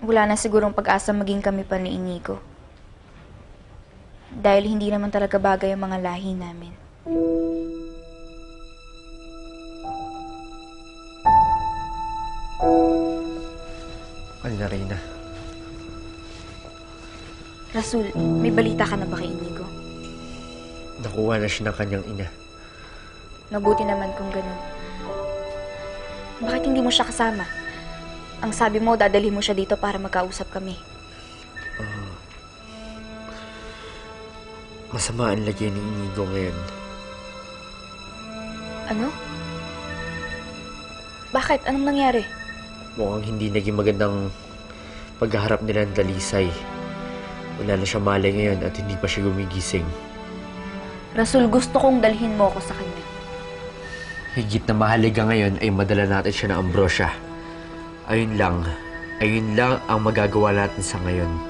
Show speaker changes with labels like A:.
A: wala na sigurong pag-asa maging kami pa ni Inigo. Dahil hindi naman talaga bagay ang mga lahi namin.
B: Ano na, Reyna?
A: Rasul, may balita ka na ba kay Inigo?
B: Nakuha na siya ng kanyang ina.
A: Mabuti naman kung ganun. Bakit hindi mo siya kasama? Ang sabi mo, dadalhin mo siya dito para magkausap kami.
B: Masama ang lagay ni Inigo ngayon.
A: Ano? Bakit? Anong nangyari?
B: Mukhang hindi naging magandang pagharap nila ng dalisay. Wala na siya malay ngayon at hindi pa siya gumigising.
A: Rasul, gusto kong dalhin mo ako sa kanya.
B: Higit na mahalaga ngayon ay madala natin siya ng ambrosya. Ayun lang. Ayun lang ang magagawa natin sa ngayon.